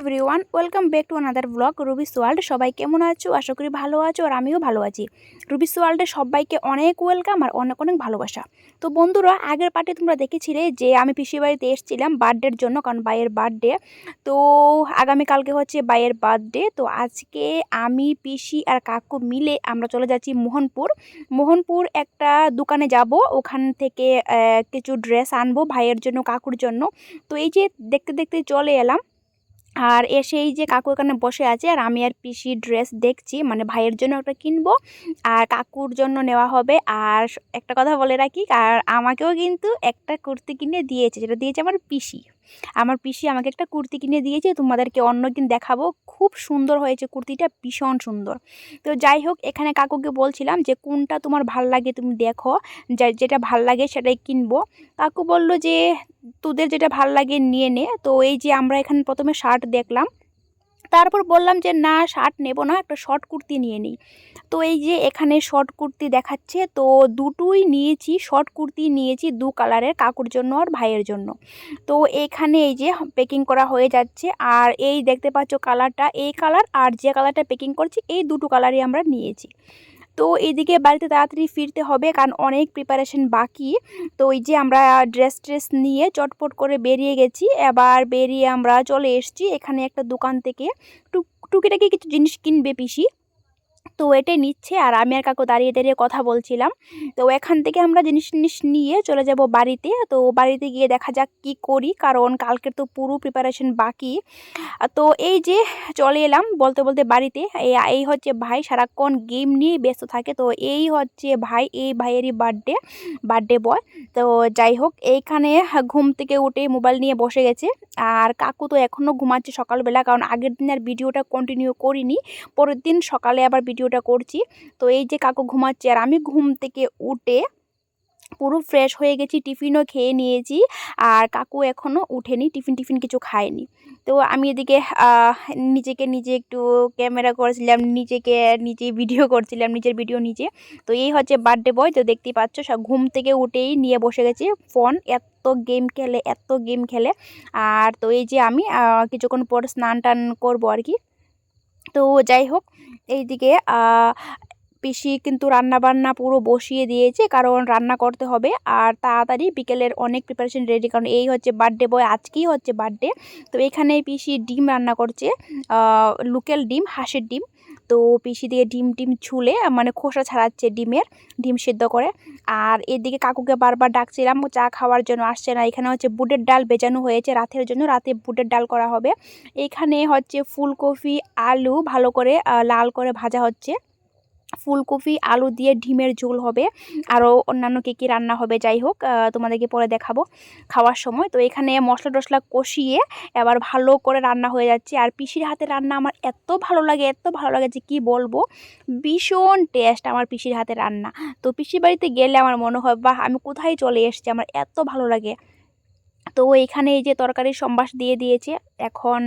Everyone welcome back to another blog Rubi's world সবাই কেমন আছো? আশা করি ভালো আছো আর আমিও ভালো আছি। রুবিস ওয়ার্ল্ডে সবাইকে অনেক ওয়েলকাম আর অনেক অনেক ভালোবাসা। তো বন্ধুরা, আগের পার্টে তোমরা দেখেছিলে যে আমি পিসির বাড়িতে এসেছিলাম বার্থডের জন্য, কারণ বাইয়ের বার্থডে তো আগামীকালকে হচ্ছে বাইয়ের বার্থডে তো আজকে আমি, পিসি আর কাকু মিলে আমরা চলে যাচ্ছি মোহনপুর। মোহনপুর একটা দোকানে যাব, ওখান থেকে কিছু ড্রেস আনব ভাইয়ের জন্য, কাকুর জন্য। তো এই যে দেখতে দেখতে চলে এলাম। আর এসে এই যে কাকু এখানে বসে আছে, আর আমি আর পিসি ড্রেস দেখছি মানে ভাইয়ের জন্য একটা কিনবো, আর কাকুর জন্য নেওয়া হবে। আর একটা কথা বলে রাখি, আর আমাকেও কিন্তু একটা কুর্তি কিনে দিয়েছে, যেটা দিয়েছে আমার পিসি। আমার পিসি আমাকে একটা কুর্তি কিনে দিয়েছে, তোমাদেরকে অন্য দিন দেখাবো। খুব সুন্দর হয়েছে কুর্তিটা, ভীষণ সুন্দর। তো যাই হোক, এখানে কাকুকে বলছিলাম যে, কোনটা তোমার ভালো লাগে তুমি দেখো। যেটা ভালো লাগে সেটাই কিনবো। কাকু বলল যে, তোদের যেটা ভালো লাগে নিয়ে নে। তো এই যে আমরা এখানে প্রথমে শার্ট দেখলাম। তারপর বললাম যে, না, শার্ট নেব না, একটা শর্ট কুর্তি নিয়ে নিই। তো এই যে এখানে শর্ট কুর্তি দেখাচ্ছে, তো দুটোই নিয়েছি, শর্ট কুর্তি নিয়েছি দু কালারের, কাকুর জন্য আর ভাইয়ের জন্য। তো এখানে এই যে প্যাকিং করা হয়ে যাচ্ছে, আর এই দেখতে পাচ্ছ কালারটা, এই কালার আর যে কালারটা প্যাকিং করছি, এই দুটো কালারই আমরা নিয়েছি। তো এদিকে বাড়িতে তাড়াতাড়ি ফিরতে হবে, কারণ অনেক প্রিপারেশন বাকি। তো ওই যে আমরা ড্রেস ট্রেস নিয়ে চটপট করে বেরিয়ে গেছি। এবার বেরিয়ে আমরা চলে এসছি এখানে একটা দোকান থেকে। টুক, টুকিটাকি কিছু জিনিস কিনবে পিসি। তো এটাই নিচ্ছে আর আমি আর কাকু দাঁড়িয়ে দাঁড়িয়ে কথা বলছিলাম। তো এখান থেকে আমরা জিনিস টিনিস নিয়ে চলে যাব বাড়িতে। তো বাড়িতে গিয়ে দেখা যাক কি করি, কারণ কালকের তো পুরো প্রিপারেশন বাকি। তো এই যে চলে এলাম বলতে বলতে বাড়িতে। এই হচ্ছে ভাই সারাক্ষণ গেম নিয়ে ব্যস্ত থাকে। তো এই হচ্ছে ভাই, এই ভাইয়েরই বার্থডে বার্থডে বয় তো যাই হোক, এইখানে ঘুম থেকে উঠে মোবাইল নিয়ে বসে গেছে। আর কাকু তো এখনও ঘুমাচ্ছে সকালবেলা, কারণ আগের দিন আর ভিডিওটা কন্টিনিউ করিনি। পরের দিন সকালে আবার ভিডিওটা করছি। তো এই যে কাকু ঘুমাচ্ছে আর আমি ঘুম থেকে উঠে পুরো ফ্রেশ হয়ে গেছি, টিফিনও খেয়ে নিয়েছি আর কাকু এখনও উঠেনি, টিফিন টিফিন কিছু খায়নি। তো আমি এদিকে নিজেকে নিজে একটু ক্যামেরা করেছিলাম, নিজেকে নিজে ভিডিও করছিলাম, নিজের ভিডিও নিজে। তো এই হচ্ছে বার্থডে বয় তো দেখতেই পাচ্ছ সব ঘুম থেকে উঠেই নিয়ে বসে গেছি ফোন এত গেম খেলে, এত গেম খেলে। আর তো এই যে আমি কিছুক্ষণ পর স্নান টান করব আর কি। তো যাই হোক, এইদিকে পিসি কিন্তু রান্না বান্না পুরো বসিয়ে দিয়েছে, কারণ রান্না করতে হবে। আর তাড়াতাড়ি বিকেলের অনেক প্রিপারেশন রেডি কারণ এই হচ্ছে বার্থডে বয় আজকেই হচ্ছে বার্থডে তো এখানে পিসি ডিম রান্না করছে লোকাল ডিম, হাঁসের ডিম। তো পিসি দিয়ে ডিম টিম ছুলে মানে খোসা ছাড়াচ্ছে ডিমের, ডিম সেদ্ধ করে। আর এদিকে কাকুকে বারবার ডাকছিলাম চা খাওয়ার জন্য আসছে না। এখানে হচ্ছে বুটের ডাল বেজানো হয়েছে রাতের জন্য, রাতে বুটের ডাল করা হবে। এখানে হচ্ছে ফুলকপি, আলু ভালো করে লাল করে ভাজা হচ্ছে। ফুলকপি, আলু দিয়ে ডিমের ঝোল হবে। আরও অন্যান্য কী কী রান্না হবে, যাই হোক তোমাদেরকে পরে দেখাবো খাওয়ার সময়। তো এখানে মশলা টশলা কষিয়ে এবার ভালো করে রান্না হয়ে যাচ্ছে। আর পিসির হাতে রান্না আমার এত ভালো লাগে, এত ভালো লাগে যে কী বলব? ভীষণ টেস্ট আমার পিসির হাতে রান্না। তো পিসির বাড়িতে গেলে আমার মনে হয়, বাহ, আমি কোথায় চলে এসেছি? আমার এত ভালো লাগে। তো এখানে এই যে তরকারির সম্বাস দিয়ে দিয়েছে। এখন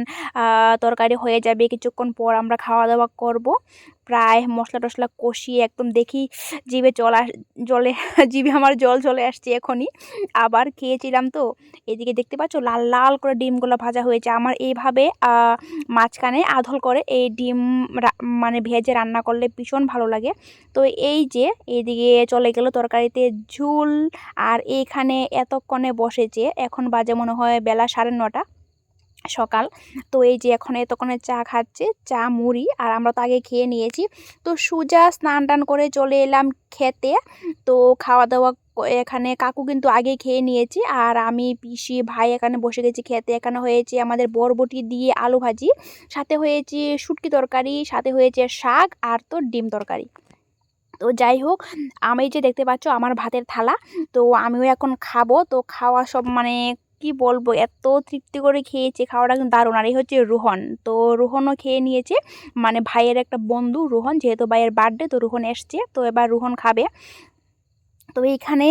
তরকারি হয়ে যাবে, কিছুক্ষণ পর আমরা খাওয়া দাওয়া করব। প্রায় মশলা টশলা কষিয়ে একদম দেখি জিভে আস, জলে, জিভে আমার জল চলে আসছে এখনই। আবার খেয়েছিলাম তো, এদিকে দেখতে পাচ্ছ লাল লাল করে ডিমগুলো ভাজা হয়েছে। আমার এইভাবে মাঝখানে আধল করে এই ডিম মানে ভেজে রান্না করলে ভীষণ ভালো লাগে। তো এই যে এইদিকে চলে গেল তরকারিতে ঝুল। আর এইখানে এতক্ষণে বসেছে, এখন বাজে মনে হয় বেলা সাড়ে নটা। সকাল। তো এই যে এখন এতক্ষণে চা খাচ্ছে, চা, মুড়ি আর আমরা তো আগে খেয়ে নিয়েছি। তো সুজা স্নান টান করে চলে এলাম খেতে। তো খাওয়া দাওয়া এখানে কাকু কিন্তু আগে খেয়ে নিয়েছি আর আমি, পিসি, ভাই এখানে বসে গেছি খেতে। এখানে হয়েছে আমাদের বরবটি দিয়ে আলু ভাজি, সাথে হয়েছে শুটকি তরকারি, সাথে হয়েছে শাক আর তো ডিম তরকারি। তো যাই হোক, আমি যে দেখতে পাচ্ছ আমার ভাতের থালা, তো আমিও এখন খাব। তো খাওয়া সব মানে কি বলব? এত তৃপ্তি করে খেয়েছে, খাওয়াটা কিন্তু দারুণ। আর এই হচ্ছে রোহন। তো রোহনও খেয়ে নিয়েছে। মানে ভাইয়ের একটা বন্ধু রোহন, যেহেতু ভাইয়ের বার্থডে তো রোহন এসছে। তো এবার রোহন খাবে। তো এইখানে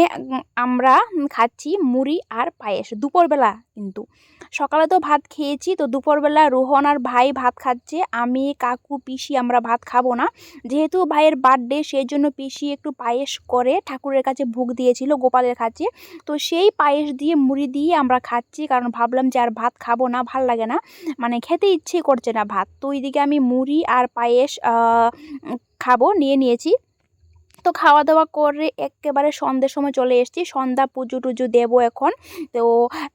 আমরা খাচ্ছি মুড়ি আর পায়েস দুপুরবেলা কিন্তু। সকালে তো ভাত খেয়েছি, তো দুপুরবেলা রোহন আর ভাই ভাত খাচ্ছে, আমি, কাকু, পিসি আমরা ভাত খাব না। যেহেতু ভাইয়ের বার্থডে সেই জন্য পিসি একটু পায়েস করে ঠাকুরের কাছে ভোগ দিয়েছিল, গোপালের কাছে। তো সেই পায়েস দিয়ে, মুড়ি দিয়ে আমরা খাচ্ছি, কারণ ভাবলাম যে আর ভাত খাব না, ভালো লাগে না। মানে খেতে ইচ্ছে করছে না ভাত। তো ওইদিকে আমি মুড়ি আর পায়েস খাব, নিয়ে নিয়েছি। তো খাওয়া দাওয়া করে একেবারে সন্ধ্যের সময় চলে এসেছি। সন্ধ্যা পুজো টুজো দেবো এখন। তো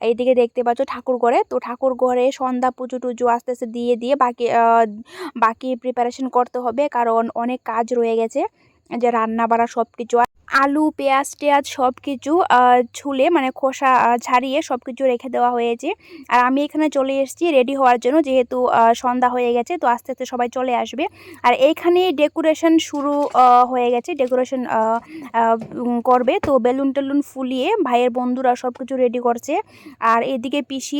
এইদিকে দেখতে পাচ্ছ ঠাকুর ঘরে। তো ঠাকুর ঘরে সন্ধ্যা পুজো টুজো আস্তে আস্তে দিয়ে দিয়ে বাকি বাকি প্রিপারেশন করতে হবে। কারণ অনেক কাজ রয়ে গেছে। যে রান্না বাড়া সব কিছু আলু, পেঁয়াজ, টেয়াজ সব কিছু ছুলে মানে খোসা ছাড়িয়ে সব কিছু রেখে দেওয়া হয়েছে। আর আমি এখানে চলে এসেছি রেডি হওয়ার জন্য, যেহেতু সন্ধ্যা হয়ে গেছে, তো আস্তে আস্তে সবাই চলে আসবে। আর এইখানে ডেকোরেশন শুরু হয়ে গেছে, ডেকোরেশন করবে। তো বেলুন টেলুন ফুলিয়ে ভাইয়ের বন্ধুরা সব কিছু রেডি করছে। আর এদিকে পিসি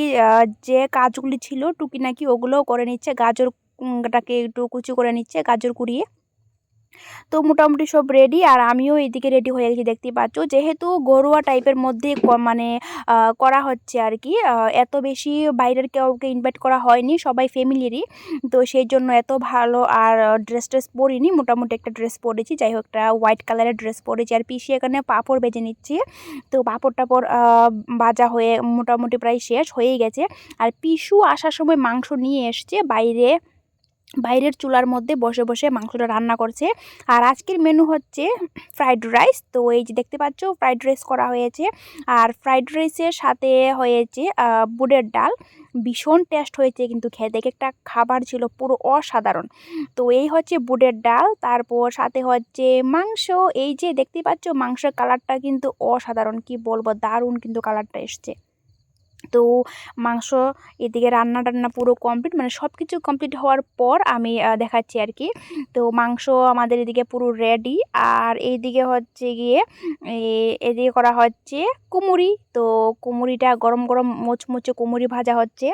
যে কাজগুলি ছিল টুকি নাকি ওগুলোও করে নিচ্ছে। গাজর টাকে একটু কুচি করে নিচ্ছে, গাজর কুড়িয়ে। তো মোটামুটি সব রেডি আর আমিও এদিকে রেডি হয়ে গেছি দেখতে পাচ্ছ। যেহেতু ঘরোয়া টাইপের মধ্যে মানে করা হচ্ছে আর কি এত বেশি বাইরের কাউকে ইনভাইট করা হয়নি, সবাই ফ্যামিলিরই তো সেই জন্য এত ভালো আর ড্রেস ট্রেস পরিনি, মোটামুটি একটা ড্রেস পরেছি। যাই হোক, একটা হোয়াইট কালারের ড্রেস পরেছি। আর পিসি এখানে পাঁপড় বেজে নিচ্ছি। তো পাঁপড় টাপড় বাজা হয়ে মোটামুটি প্রায় শেষ হয়েই গেছে। আর পিসু আসার সময় মাংস নিয়ে এসছে বাইরে। বাইরের চুলার মধ্যে বসে বসে মাংসটা রান্না করছে। আর আজকের মেনু হচ্ছে ফ্রাইড রাইস তো এই যে দেখতে পাচ্ছ ফ্রাইড রাইস করা হয়েছে। আর ফ্রাইড রাইসের সাথে হয়েছে বুটের ডাল। ভীষণ টেস্ট হয়েছে কিন্তু খেতে একটা খাবার ছিল পুরো অসাধারণ। তো এই হচ্ছে বুটের ডাল, তারপর সাথে হচ্ছে মাংস। এই যে দেখতে পাচ্ছ, মাংসের কালারটা কিন্তু অসাধারণ। কি বলব, দারুণ কিন্তু কালারটা এসছে। তো মাংস এদিকে রান্না টান্না পুরো কমপ্লিট মানে সব কিছু কমপ্লিট হওয়ার পর আমি দেখাচ্ছি আর কি। তো মাংস আমাদের এদিকে পুরো রেডি আর এইদিকে হচ্ছে গিয়ে এদিকে করা হচ্ছে কুমুরি তো কুমুরিটা গরম গরম মুচমুচে কুমুরি ভাজা হচ্ছে।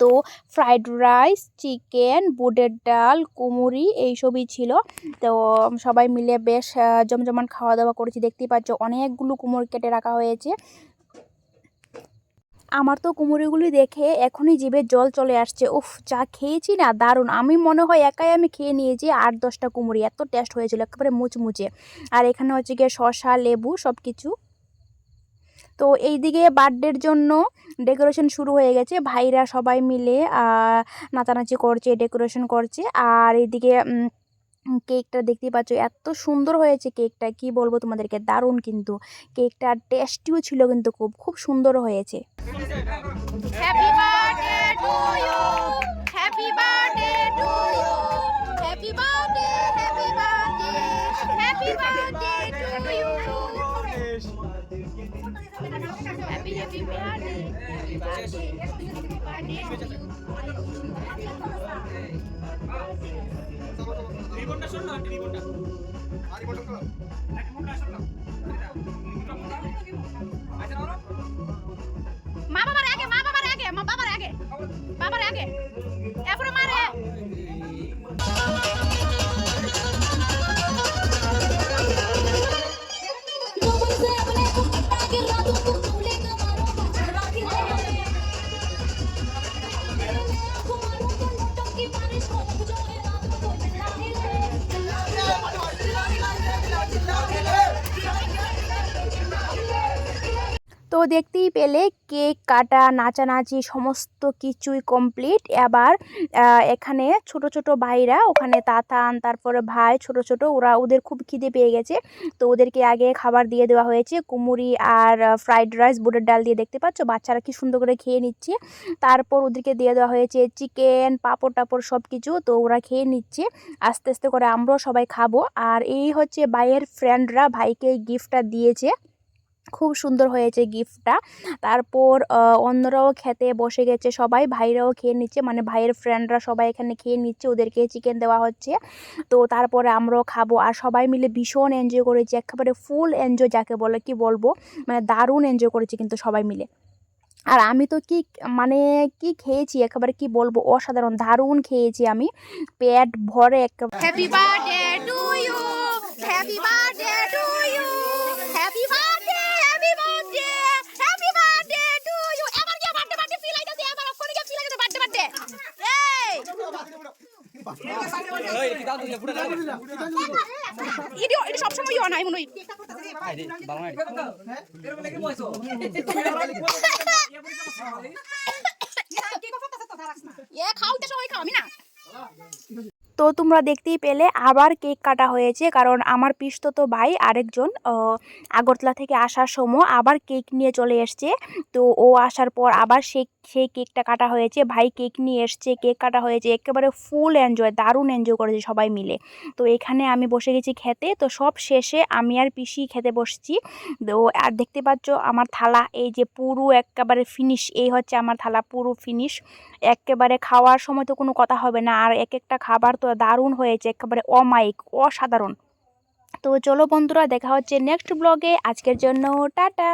তো ফ্রাইড রাইস চিকেন বুটের ডাল কুমুরি এইসবই ছিল। তো সবাই মিলে বেশ জমজমান খাওয়া দাওয়া করেছি। দেখতেই পাচ্ছ, অনেকগুলো কুমোর কেটে রাখা হয়েছে। আমার তো কুমড়োগুলি দেখে এখনই জিভে জল চলে আসছে। উফ যা খেয়েছি না? দারুণ। আমি মনে হয় একাই আমি খেয়ে নিয়েছি আট, দশটা কুমড়ি এত টেস্ট হয়েছিল, একেবারে মুচমুচে। আর এখানে হচ্ছে গিয়ে শসা, লেবু সব কিছু তো এইদিকে বার্থডের জন্য ডেকোরেশন শুরু হয়ে গেছে। ভাইরা সবাই মিলে নাচানাচি করছে, ডেকোরেশন করছে। আর এইদিকে কেকটা দেখতেই পাচ্ছ, এত সুন্দর হয়েছে কেকটা। কি বলব তোমাদেরকে? দারুণ কিন্তু। কেকটা টেস্টিও ছিল কিন্তু খুব খুব সুন্দর হয়েছে। Happy birthday to you. Happy birthday to you. Happy birthday, happy birthday. Happy birthday to you. Happy, happy birthday. Happy birthday. Happy birthday to you. মা তো দেখতেই পেলে কেক কাটা, নাচানাচি সমস্ত কিছুই কমপ্লিট এবার এখানে ছোট ছোট ভাইরা, ওখানে তাতান, তারপরে ভাই ছোট ছোট, ওরা ওদের খুব খিদে পেয়ে গেছে। তো ওদেরকে আগে খাবার দিয়ে দেওয়া হয়েছে কুমুরি আর ফ্রাইড রাইস বুটের ডাল দিয়ে দেখতে পাচ্ছ? বাচ্চারা কি সুন্দর করে খেয়ে নিচ্ছে। তারপর ওদেরকে দিয়ে দেওয়া হয়েছে চিকেন পাঁপড় টাপড় সব কিছু তো ওরা খেয়ে নিচ্ছে। আস্তে আস্তে করে আমরাও সবাই খাব। আর এই হচ্ছে ভাইয়ের ফ্রেন্ডরা ভাইকে গিফটটা দিয়েছে। খুব সুন্দর হয়েছে গিফটটা। তারপর অন্যরাও খেতে বসে গেছে সবাই, ভাইরাও খেয়ে নিচ্ছে মানে ভাইয়ের ফ্রেন্ডরা সবাই এখানে খেয়ে নিচ্ছে, ওদেরকে চিকেন দেওয়া হচ্ছে। তো তারপরে আমরাও খাব, আর সবাই মিলে ভীষণ এনজয় করেছি, একেবারে ফুল এনজয় যাকে বলে, কি বলব মানে দারুণ এনজয় করেছি কিন্তু সবাই মিলে। আর আমি তো কি মানে কি খেয়েছি, একেবারে কি বলব, অসাধারণ, দারুণ খেয়েছি আমি। পেট ভরে একেবারে Happy birthday to you. Happy birthday to you. এটি এটি সবসময় মনে হয় এ খাওতে সবাই খাও আমি না। তো তোমরা দেখতেই পেলে আবার কেক কাটা হয়েছে, কারণ আমার পিসতো তো ভাই আরেকজন আগরতলা থেকে আসার সময় আবার কেক নিয়ে চলে এসছে। তো ও আসার পর আবার সেই সেই কেকটা কাটা হয়েছে, ভাই কেক নিয়ে এসছে, কেক কাটা হয়েছে, একেবারে ফুল এনজয়, দারুণ এনজয় করেছে সবাই মিলে। তো এখানে আমি বসে গেছি খেতে, তো সব শেষে আমি আর পিসি খেতে বসছি। তো আর দেখতে পাচ্ছ আমার থালা, এই যে পুরো একেবারে ফিনিশ এই হচ্ছে আমার থালা, পুরো ফিনিশ একেবারে খাওয়ার সময় তো কোনো কথা হবে না, আর এক একটা খাবার তো দারুণ হয়েছে, একেবারে অমায়িক, অসাধারণ। তো চলো বন্ধুরা, দেখা হচ্ছে নেক্সট ব্লগে আজকের জন্য টাটা।